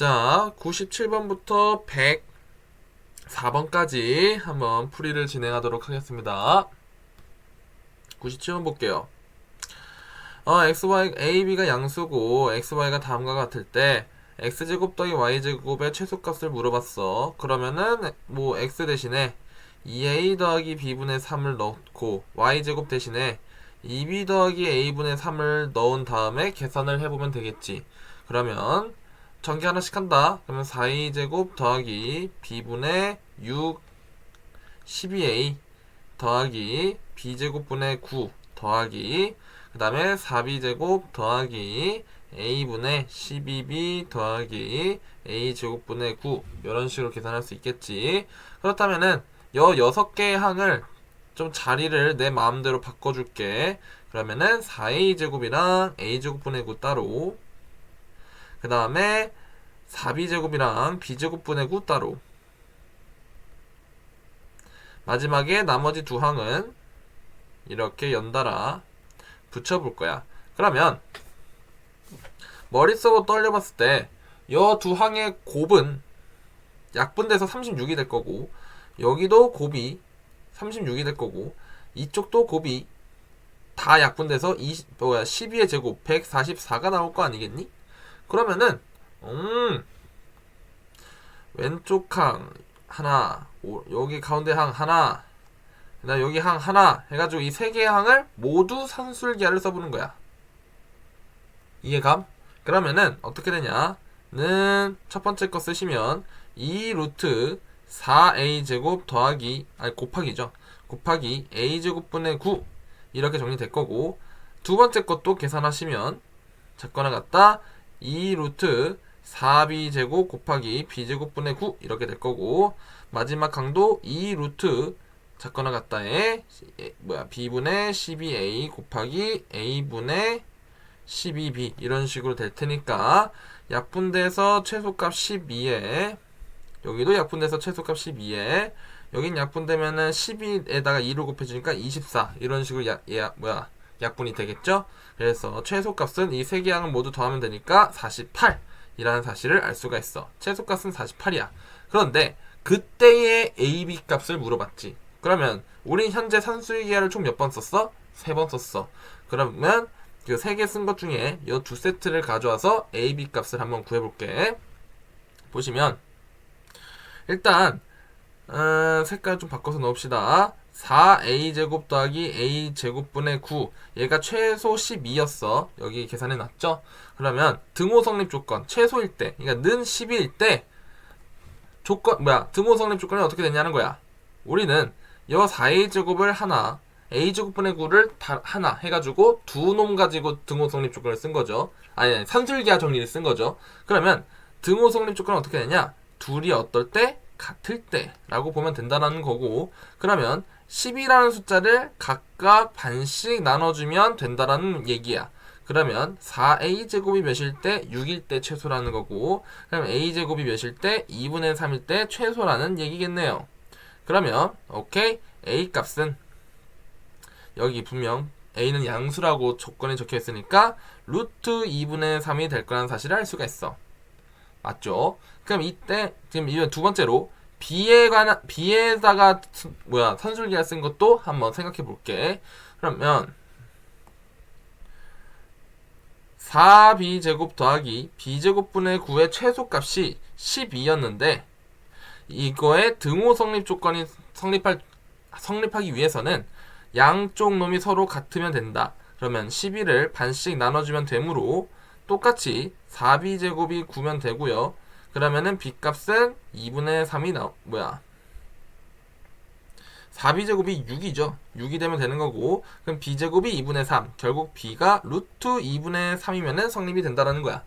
자, 97번부터 104번까지 한번 풀이를 진행하도록 하겠습니다. 97번 볼게요. 어, x, y, a, b가 양수고 x, y가 다음과 같을 때 x제곱 더하기 y제곱의 최소값을 물어봤어. 그러면은 뭐 x 대신에 2a 더하기 b분의 3을 넣고 y제곱 대신에 2b 더하기 a분의 3을 넣은 다음에 계산을 해보면 되겠지. 그러면 전개 하나씩 한다. 그러면 4a제곱 더하기 b분의 6 12a 더하기 b제곱분의 9 더하기 그 다음에 4b제곱 더하기 a분의 12b 더하기 a제곱분의 9 이런 식으로 계산할 수 있겠지. 그렇다면은 여 6개의 항을 좀 자리를 내 마음대로 바꿔줄게. 그러면은 4a제곱이랑 a제곱분의 9 따로 그 다음에 4b제곱이랑 b제곱분의 9 따로 마지막에 나머지 두 항은 이렇게 연달아 붙여볼 거야. 그러면 머릿속으로 떨려봤을 때 이 두 항의 곱은 약분돼서 36이 될 거고 여기도 곱이 36이 될 거고 이쪽도 곱이 다 약분돼서 20, 뭐야 12의 제곱 144가 나올 거 아니겠니? 그러면은 음 왼쪽 항 하나 오, 여기 가운데 항 하나 그다음 여기 항 하나 해가지고 이 세 개의 항을 모두 산술기하를 써보는 거야. 이해감? 그러면은 어떻게 되냐 는 첫 번째 거 쓰시면 2 루트 4a 제곱 더하기 아니 곱하기죠. 곱하기 a 제곱분의 9 이렇게 정리될 거고 두 번째 것도 계산하시면 작거나 같다 2 루트 4b 제곱 곱하기 b 제곱분의 9 이렇게 될 거고 마지막 항도 2 루트 작거나 같다에 뭐야 b분의 12a 곱하기 a분의 12b 이런 식으로 될 테니까 약분돼서 최소값 12에 여기도 약분돼서 최소값 12에 여긴 약분되면은 12에다가 2를 곱해주니까 24 이런 식으로 야, 야 뭐야 약분이 되겠죠? 그래서 최소값은 이 세 개 항을 모두 더하면 되니까 48이라는 사실을 알 수가 있어. 최소값은 48이야. 그런데 그때의 a, b 값을 물어봤지. 그러면 우린 현재 산수기하를 총 몇 번 썼어? 세 번 썼어. 그러면 그 세 개 쓴 것 중에 이 두 세트를 가져와서 a, b 값을 한번 구해볼게. 보시면 일단 어, 색깔 좀 바꿔서 넣읍시다. 4a제곱 더하기 a제곱분의 9 얘가 최소 12였어. 여기 계산해 놨죠? 그러면 등호 성립 조건 최소일 때 그러니까 는 12일 때 조건 뭐야 등호 성립 조건이 어떻게 되냐는 거야. 우리는 여 4a제곱을 하나 a제곱분의 9를 다 하나 해가지고 두 놈 가지고 등호 성립 조건을 쓴 거죠. 아니, 아니 산술기하 정리를 쓴 거죠. 그러면 등호 성립 조건은 어떻게 되냐? 둘이 어떨 때 같을 때라고 보면 된다는 거고 그러면 10이라는 숫자를 각각 반씩 나눠주면 된다라는 얘기야. 그러면 4a제곱이 몇일 때 6일 때 최소라는 거고 그럼 a제곱이 몇일 때 2분의 3일 때 최소라는 얘기겠네요. 그러면 오케이 a 값은 여기 분명 a는 양수라고 조건에 적혀 있으니까 루트 2분의 3이 될 거라는 사실을 알 수가 있어. 맞죠? 그럼 이때 지금 이번 두 번째로 b에 관한 b에다가 뭐야 산술기를 쓴 것도 한번 생각해 볼게. 그러면 4b 제곱 더하기 b 제곱분의 9의 최소값이 12였는데 이거의 등호 성립 조건이 성립할 성립하기 위해서는 양쪽 놈이 서로 같으면 된다. 그러면 12를 반씩 나눠주면 되므로 똑같이 4b 제곱이 9면 되고요. 그러면은 b값은 2분의 3이 나 뭐야? 4b제곱이 6이죠. 6이 되면 되는 거고 그럼 b제곱이 2분의 3 결국 b가 루트 2분의 3이면은 성립이 된다라는 거야.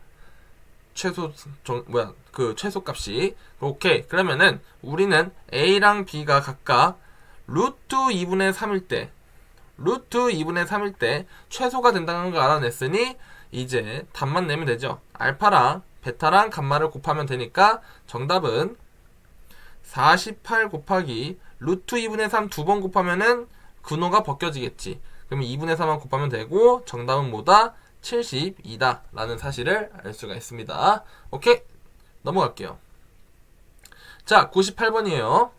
최소 정, 뭐야 그 최소값이. 오케이. 그러면은 우리는 a랑 b가 각각 루트 2분의 3일 때 루트 2분의 3일 때 최소가 된다는 걸 알아냈으니 이제 답만 내면 되죠. 알파랑 베타랑 감마를 곱하면 되니까 정답은 48 곱하기 루트 2분의 3 두 번 곱하면은 근호가 벗겨지겠지. 그러면 2분의 3만 곱하면 되고 정답은 뭐다? 72다 라는 사실을 알 수가 있습니다. 오케이 넘어갈게요. 자, 98번이에요.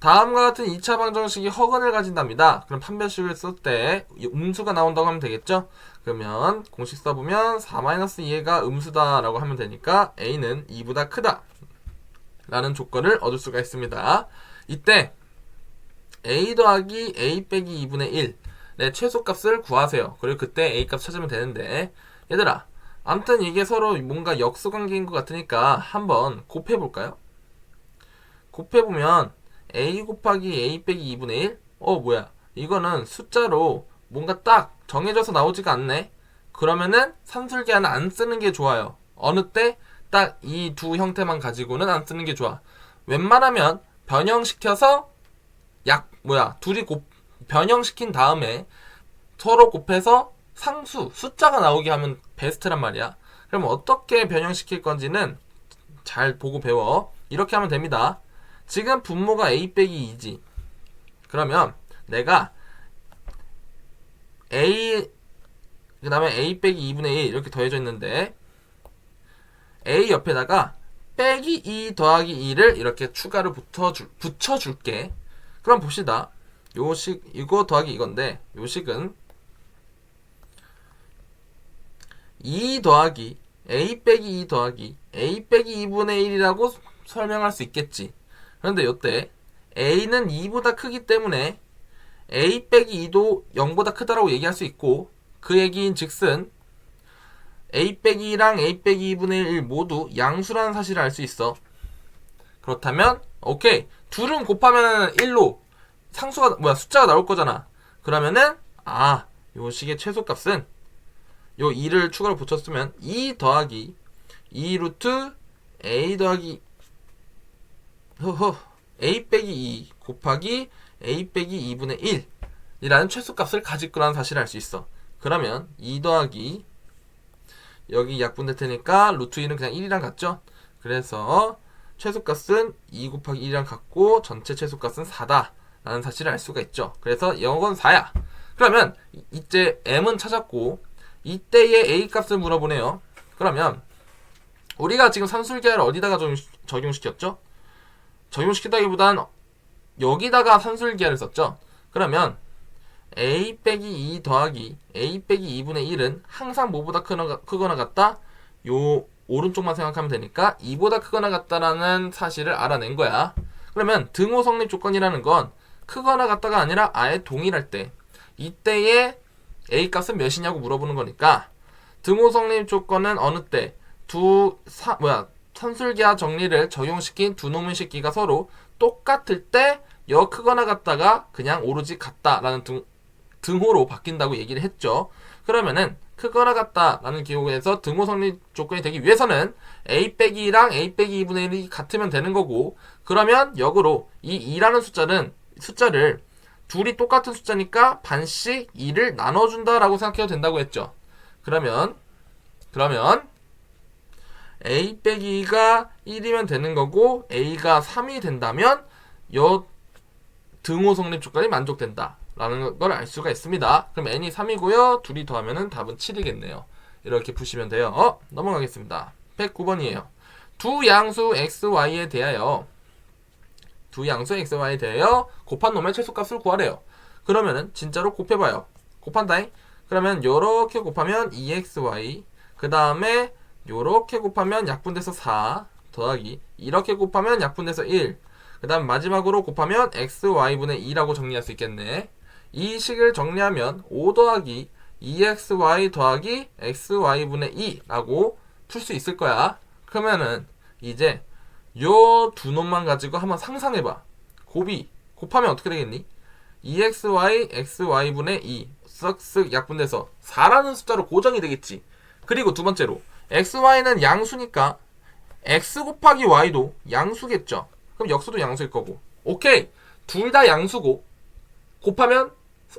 다음과 같은 2차 방정식이 허근을 가진답니다. 그럼 판별식을 쓸 때 음수가 나온다고 하면 되겠죠? 그러면 공식 써보면 4-2가 음수다라고 하면 되니까 a는 2보다 크다 라는 조건을 얻을 수가 있습니다. 이때 a 더하기 a 빼기 2분의 1의 네, 최소값을 구하세요. 그리고 그때 a 값 찾으면 되는데 얘들아 암튼 이게 서로 뭔가 역수관계인 것 같으니까 한번 곱해볼까요? 곱해보면 a 곱하기 a 빼기 2분의 1? 어 뭐야. 이거는 숫자로 뭔가 딱 정해져서 나오지가 않네. 그러면은 산술계는 안 쓰는 게 좋아요. 어느 때 딱 이 두 형태만 가지고는 안 쓰는 게 좋아. 웬만하면 변형시켜서 약 뭐야 둘이 곱 변형시킨 다음에 서로 곱해서 상수 숫자가 나오게 하면 베스트란 말이야. 그럼 어떻게 변형시킬 건지는 잘 보고 배워. 이렇게 하면 됩니다 지금 분모가 a 빼기 2지. 그러면 내가 a 그 다음에 a 빼기 2분의 1 이렇게 더해져 있는데 a 옆에다가 빼기 2 더하기 2를 이렇게 추가로 붙어줄, 붙여줄게. 그럼 봅시다. 요식 이거 더하기 이건데 요식은 2 더하기 a 빼기 2 더하기 a 빼기 2분의 1이라고 설명할 수 있겠지. 그런데 이때 a는 2보다 크기 때문에 a 빼기 2도 0보다 크다라고 얘기할 수 있고 그 얘기인 즉슨 a 빼기 2랑 a 빼기 2분의 1 모두 양수라는 사실을 알 수 있어. 그렇다면 오케이 둘은 곱하면 1로 상수가 뭐야 숫자가 나올 거잖아. 그러면은 아 요 식의 최소값은 요 2를 추가로 붙였으면 2 더하기 2 루트 a 더하기 허허 a 빼기 2 곱하기 a 빼기 2분의 1 이라는 최소값을 가질 거라는 사실을 알 수 있어. 그러면 2 더하기 여기 약분될 테니까 루트 1은 그냥 1이랑 같죠? 그래서 최소값은 2 곱하기 1이랑 같고 전체 최소값은 4다 라는 사실을 알 수가 있죠. 그래서 0은 4야. 그러면 이제 m은 찾았고 이때의 a 값을 물어보네요. 그러면 우리가 지금 산술계를 어디다가 좀 적용시켰죠? 적용시키다기보단 여기다가 산술 기하를 썼죠. 그러면 a 빼기 2 더하기 a 빼기 2분의 1은 항상 뭐보다 크거나, 크거나 같다? 요 오른쪽만 생각하면 되니까 2보다 크거나 같다라는 사실을 알아낸 거야. 그러면 등호 성립 조건이라는 건 크거나 같다가 아니라 아예 동일할 때 이때의 a 값은 몇이냐고 물어보는 거니까 등호 성립 조건은 어느 때 두 사 뭐야 산술기하 정리를 적용시킨 두 놈의 식기가 서로 똑같을 때 여 크거나 같다가 그냥 오로지 같다라는 등, 등호로 바뀐다고 얘기를 했죠. 그러면은 크거나 같다라는 기호에서 등호 성립 조건이 되기 위해서는 a 빼기 2랑 a 빼기 2분의 1이 같으면 되는 거고 그러면 역으로 이 2라는 숫자는 숫자를 둘이 똑같은 숫자니까 반씩 2를 나눠준다라고 생각해도 된다고 했죠. 그러면 그러면 a 빼기 2가 1이면 되는 거고 a가 3이 된다면 요 등호 성립 조건이 만족된다 라는 걸 알 수가 있습니다. 그럼 n이 3이고요. 둘이 더하면 답은 7이겠네요. 이렇게 푸시면 돼요. 어? 넘어가겠습니다. 109번이에요. 두 양수 xy에 대하여 두 양수 xy에 대하여 곱한 놈의 최소값을 구하래요. 그러면은 진짜로 곱해봐요. 곱한다잉? 그러면 요렇게 곱하면 2xy 그 다음에 요렇게 곱하면 약분돼서 4 더하기 이렇게 곱하면 약분돼서 1. 그 다음 마지막으로 곱하면 xy분의 2라고 정리할 수 있겠네. 이 식을 정리하면 5 더하기 2xy 더하기 xy분의 2라고 풀 수 있을 거야. 그러면은 이제 요 두 놈만 가지고 한번 상상해봐. 곱이 곱하면 어떻게 되겠니? 2xy xy분의 2 쓱쓱 약분돼서 4라는 숫자로 고정이 되겠지. 그리고 두 번째로 xy는 양수니까 x 곱하기 y도 양수겠죠. 그럼 역수도 양수일 거고. 오케이. 둘 다 양수고 곱하면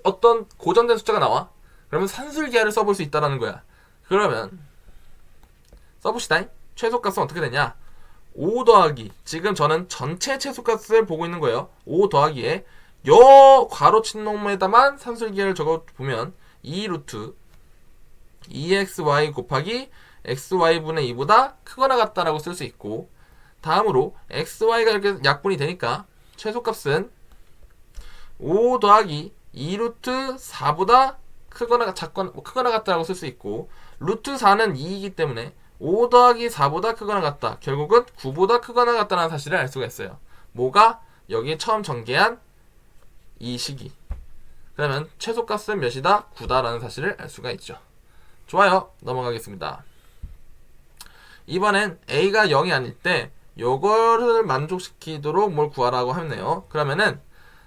어떤 고정된 숫자가 나와. 그러면 산술기하를 써볼 수 있다라는 거야. 그러면 써봅시다. 최소값은 어떻게 되냐? 5 더하기 지금 저는 전체 최소값을 보고 있는 거예요. 5 더하기에 요 괄호 친 놈에다만 산술기하를 적어 보면 2 루트 2xy 곱하기 xy분의 2보다 크거나 같다라고 쓸 수 있고 다음으로 xy가 이렇게 약분이 되니까 최소값은 5 더하기 2루트 4보다 크거나 작거나 뭐 크거나 같다라고 쓸 수 있고 루트 4는 2이기 때문에 5 더하기 4보다 크거나 같다. 결국은 9보다 크거나 같다는 사실을 알 수가 있어요. 뭐가 여기 처음 전개한 이 식이. 그러면 최소값은 몇이다? 9다라는 사실을 알 수가 있죠. 좋아요. 넘어가겠습니다. 이번엔 a가 0이 아닐 때 요거를 만족시키도록 뭘 구하라고 하네요. 그러면은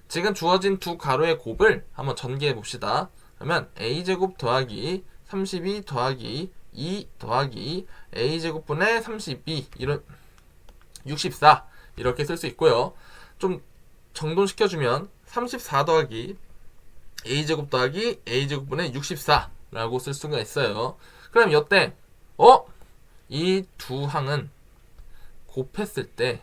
지금 주어진 두 가로의 곱을 한번 전개해 봅시다. 그러면 a제곱 더하기 32 더하기 2 더하기 a제곱분의 32 이런 64 이렇게 쓸 수 있고요. 좀 정돈시켜 주면 34 더하기 a제곱 더하기 a제곱분의 64라고 쓸 수가 있어요. 그럼 이때 어? 이 두 항은 곱했을 때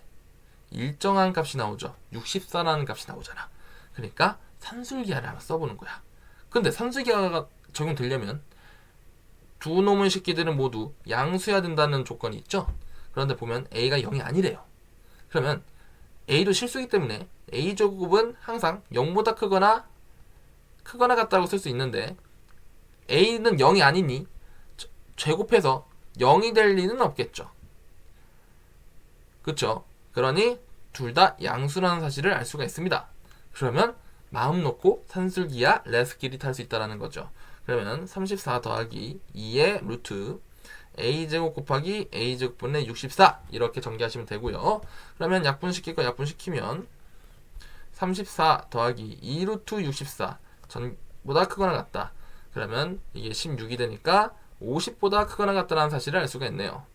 일정한 값이 나오죠. 64라는 값이 나오잖아. 그러니까 산술기하를 한번 써보는 거야. 근데 산술기하가 적용되려면 두 놈의 식기들은 모두 양수해야 된다는 조건이 있죠. 그런데 보면 a가 0이 아니래요. 그러면 a도 실수이기 때문에 a 제곱은 항상 0보다 크거나 크거나 같다고 쓸 수 있는데 a는 0이 아니니 제- 제곱해서 0이 될 리는 없겠죠. 그쵸? 그러니 둘 다 양수라는 사실을 알 수가 있습니다. 그러면 마음 놓고 산술기야 레스끼리 탈수 있다라는 거죠. 그러면 34 더하기 2의 루트 a제곱 곱하기 a제곱분의 64 이렇게 전개하시면 되고요. 그러면 약분시킬 거 약분시키면 34 더하기 2 루트 64 전보다 크거나 같다. 그러면 이게 16이 되니까 50보다 크거나 같다라는 사실을 알 수가 있네요.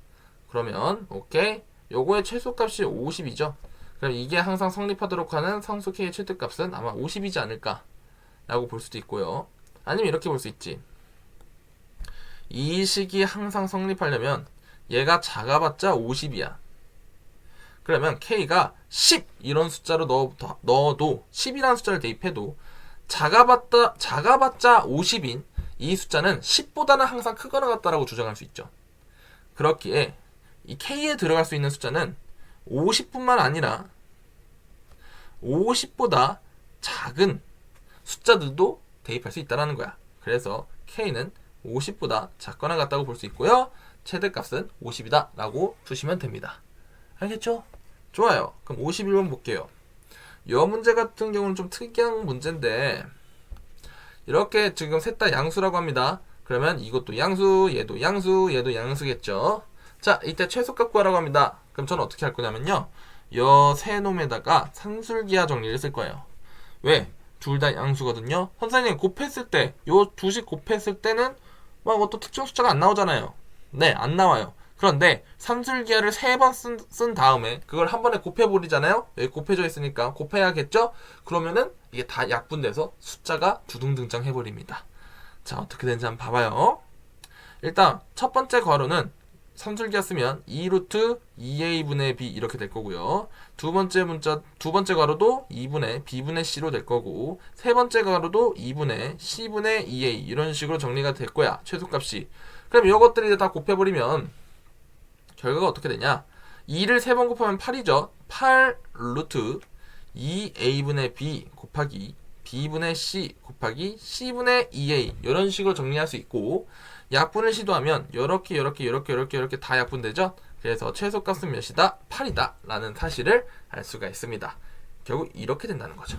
그러면 오케이 요거의 최소값이 50이죠. 그럼 이게 항상 성립하도록 하는 상수 k의 최대값은 아마 50이지 않을까 라고 볼 수도 있고요. 아니면 이렇게 볼 수 있지. 이 식이 항상 성립하려면 얘가 작아봤자 50이야. 그러면 k가 10 이런 숫자로 넣어, 넣어도 10이라는 숫자를 대입해도 작아봤다 작아봤자 50인 이 숫자는 10보다는 항상 크거나 같다라고 주장할 수 있죠. 그렇기에 이 k에 들어갈 수 있는 숫자는 50뿐만 아니라 50보다 작은 숫자들도 대입할 수 있다는 거야. 그래서 k는 50보다 작거나 같다고 볼 수 있고요. 최대값은 50이다 라고 두시면 됩니다. 알겠죠? 좋아요. 그럼 51번 볼게요. 이 문제 같은 경우는 좀 특이한 문제인데 이렇게 지금 셋 다 양수라고 합니다. 그러면 이것도 양수, 얘도 양수, 얘도 양수겠죠. 자, 이때 최소값 구하라고 합니다. 그럼 저는 어떻게 할 거냐면요. 요세 놈에다가 산술기하 정리를 쓸 거예요. 왜? 둘 다 양수거든요. 선생님 곱했을 때, 요 두식 곱했을 때는 막 어떤 특정 숫자가 안 나오잖아요. 네, 안 나와요. 그런데 산술기하를 세 번 쓴, 쓴 다음에 그걸 한 번에 곱해버리잖아요. 여기 곱해져 있으니까 곱해야겠죠? 그러면은 이게 다 약분돼서 숫자가 두둥 등장해버립니다. 자, 어떻게 되는지 한번 봐봐요. 일단 첫 번째 괄호는 산술기하 쓰면 2루트 2a분의 b 이렇게 될 거고요. 두 번째 문자 두 번째 괄호도 2분의 b분의 c로 될 거고 세 번째 괄호도 2분의 c분의 2a 이런 식으로 정리가 될 거야. 최소값이. 그럼 이것들이 다 곱해버리면 결과가 어떻게 되냐? 2를 세번 곱하면 8이죠. 8 루트 2a분의 b 곱하기 b분의 c 곱하기 c분의 2a 이런 식으로 정리할 수 있고 약분을 시도하면 이렇게 이렇게 이렇게 이렇게 이렇게 다 약분되죠. 그래서 최소값은 몇이다? 8이다 라는 사실을 알 수가 있습니다. 결국 이렇게 된다는 거죠.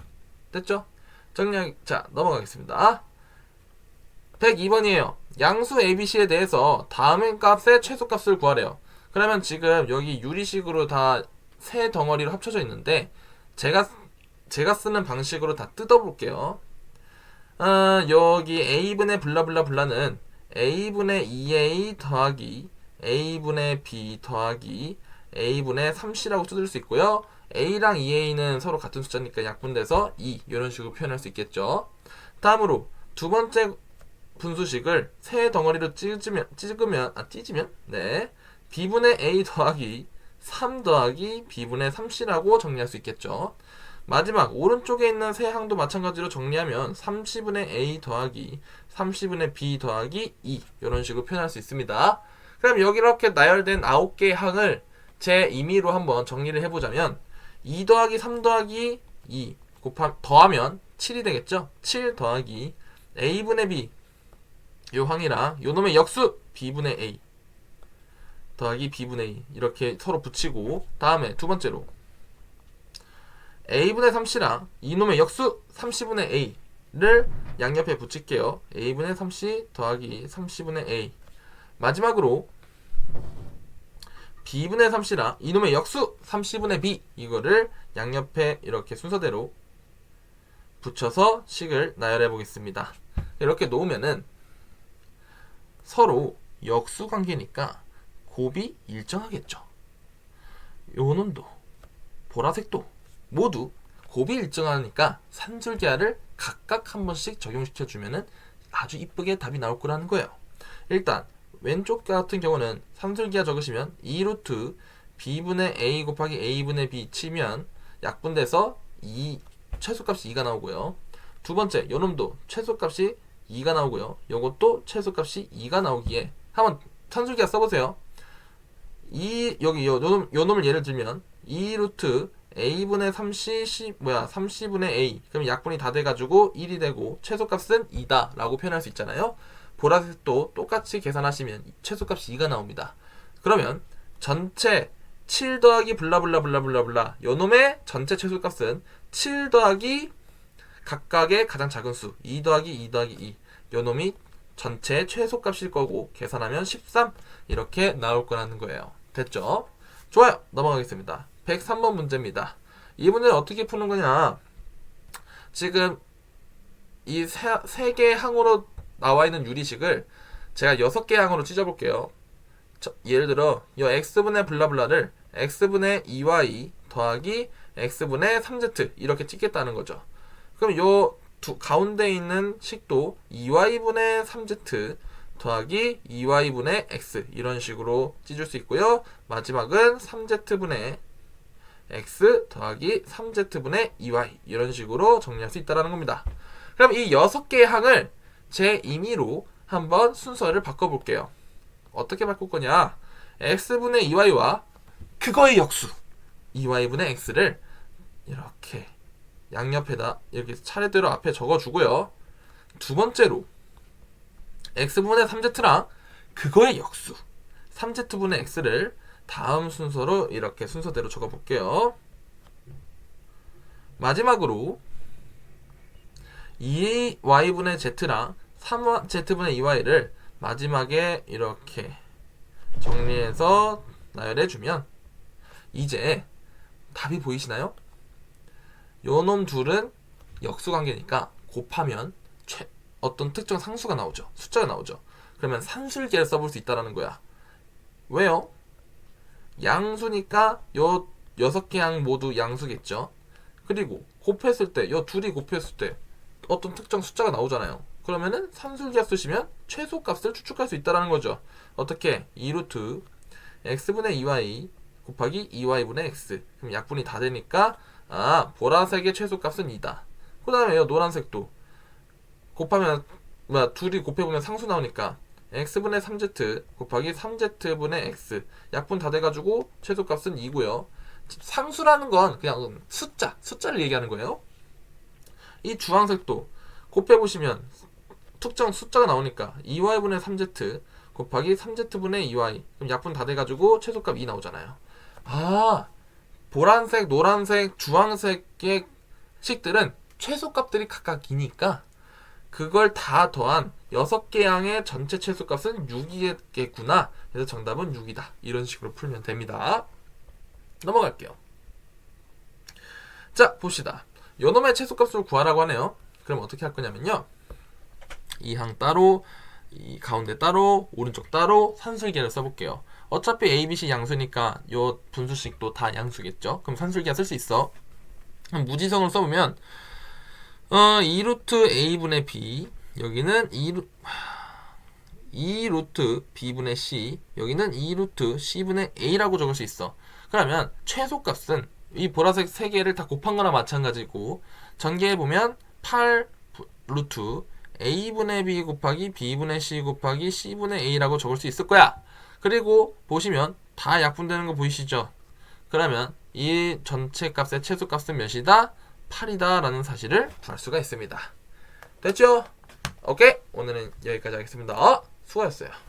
됐죠? 정리 자 넘어가겠습니다. 102번이에요. 양수 ABC에 대해서 다음의 값의 최소값을 구하래요. 그러면 지금 여기 유리식으로 다 세 덩어리로 합쳐져 있는데 제가 제가 쓰는 방식으로 다 뜯어볼게요. 어, 여기 a분의 블라블라 블라는 a분의 2a 더하기 a분의 b 더하기 a분의 3c라고 뜯을 수 있고요. a랑 2a는 서로 같은 숫자니까 약분돼서 2 이런 식으로 표현할 수 있겠죠. 다음으로 두 번째 분수식을 세 덩어리로 찢으면 찢으면 아 찢으면 네 b분의 a 더하기 3 더하기 b분의 3c라고 정리할 수 있겠죠. 마지막 오른쪽에 있는 세 항도 마찬가지로 정리하면 30분의 a 더하기 30분의 b 더하기 2 이런 식으로 표현할 수 있습니다. 그럼 여기 이렇게 나열된 9개의 항을 제 임의로 한번 정리를 해보자면 2 더하기 3 더하기 2 곱하 더하면 7이 되겠죠? 7 더하기 a분의 b 요 항이랑 요 놈의 역수 b분의 a 더하기 b분의 2 이렇게 서로 붙이고 다음에 두 번째로 a분의 3c랑 이놈의 역수 30분의 a를 양옆에 붙일게요. a분의 3c 더하기 30분의 a 마지막으로 b분의 3c랑 이놈의 역수 30분의 b 이거를 양옆에 이렇게 순서대로 붙여서 식을 나열해 보겠습니다. 이렇게 놓으면은 서로 역수 관계니까 곱이 일정하겠죠. 요 놈도 보라색도 모두 곱이 일정하니까 산술기하를 각각 한 번씩 적용시켜 주면은 아주 이쁘게 답이 나올 거라는 거예요. 일단 왼쪽 같은 경우는 산술기하 적으시면 2루트 b분의 a 곱하기 a분의 b 치면 약분돼서 2 최소값이 2가 나오고요. 두 번째 요놈도 최소값이 2가 나오고요. 요것도 최소값이 2가 나오기에 한번 산술기하 써보세요. 이 여기 요, 요, 요 놈을 예를 들면 2루트 a분의 3c c 뭐야 3c분의 a. 그럼 약분이 다 돼가지고 1이 되고 최소값은 2다 라고 표현할 수 있잖아요. 보라색도 똑같이 계산하시면 최소값이 2가 나옵니다. 그러면 전체 7 더하기 블라블라블라블라블라 요 놈의 전체 최소값은 7 더하기 각각의 가장 작은 수 2 더하기 2 더하기 2 요 놈이 전체 최소값일 거고 계산하면 13 이렇게 나올 거라는 거예요 됐죠? 좋아요 넘어가겠습니다 103번 문제입니다. 이 문제는 어떻게 푸는 거냐? 지금 이 세 개 항으로 나와 있는 유리식을 제가 여섯 개 항으로 찢어볼게요. 저, 예를 들어 이 x분의 블라블라를 x분의 2y 더하기 x분의 3z 이렇게 찍겠다는 거죠. 그럼 요 두, 가운데 있는 식도 2y분의 3z 더하기 2y분의 x 이런 식으로 찢을 수 있고요. 마지막은 3z분의 x 더하기 3z분의 2y 이런 식으로 정리할 수 있다는 겁니다. 그럼 이 6개의 항을 제 임의로 한번 순서를 바꿔볼게요. 어떻게 바꿀 거냐? x분의 2y와 그거의 역수 2y분의 x를 이렇게 양옆에다 이렇게 차례대로 앞에 적어주고요. 두 번째로 x분의 3z랑 그거의 역수 3z분의 x를 다음 순서로 이렇게 순서대로 적어 볼게요. 마지막으로 2y분의 z랑 3z분의 2y를 마지막에 이렇게 정리해서 나열해 주면 이제 답이 보이시나요? 요놈 둘은 역수 관계니까 곱하면 최, 어떤 특정 상수가 나오죠. 숫자가 나오죠. 그러면 산술계를 써볼 수 있다는 거야. 왜요? 양수니까 요 여섯 개양 모두 양수겠죠. 그리고 곱했을 때, 요 둘이 곱했을 때 어떤 특정 숫자가 나오잖아요. 그러면은 산술기하 쓰시면 최소값을 추측할 수 있다는 거죠. 어떻게? 2루트 x분의 2y 곱하기 2y분의 x. 그럼 약분이 다 되니까 아 보라색의 최소값은 2다. 그 다음에 요 노란색도 곱하면 뭐야 둘이 곱해보면 상수 나오니까 x분의 3z 곱하기 3z분의 x. 약분 다 돼가지고 최소값은 2고요. 상수라는 건 그냥 숫자 숫자를 얘기하는 거예요. 이 주황색도 곱해보시면 특정 숫자가 나오니까 2y분의 3z 곱하기 3z분의 2y 그럼 약분 다 돼가지고 최소값 2 나오잖아요. 아 보란색 노란색 주황색의 식들은 최소값들이 각각 2니까 그걸 다 더한 6개 양의 전체 최소값은 6이겠구나. 그래서 정답은 6이다. 이런 식으로 풀면 됩니다. 넘어갈게요. 자, 봅시다. 요놈의 최소값을 구하라고 하네요. 그럼 어떻게 할 거냐면요. 이 항 따로, 이 가운데 따로, 오른쪽 따로 산술계를 써볼게요. 어차피 A, B, C 양수니까 요 분수식도 다 양수겠죠. 그럼 산술계가 쓸 수 있어. 무지성을 써보면 어, 2루트 a분의 b 여기는 2루 2루트 b분의 c 여기는 2루트 c분의 a라고 적을 수 있어. 그러면 최소값은 이 보라색 세 개를 다 곱한 거나 마찬가지고 전개해 보면 8 루트 a분의 b 곱하기 b분의 c 곱하기 c분의 a라고 적을 수 있을 거야. 그리고 보시면 다 약분되는 거 보이시죠? 그러면 이 전체 값의 최소값은 몇이다? 8이다 라는 사실을 구할 수가 있습니다. 됐죠? 오케이 오늘은 여기까지 하겠습니다. 수고하셨어요.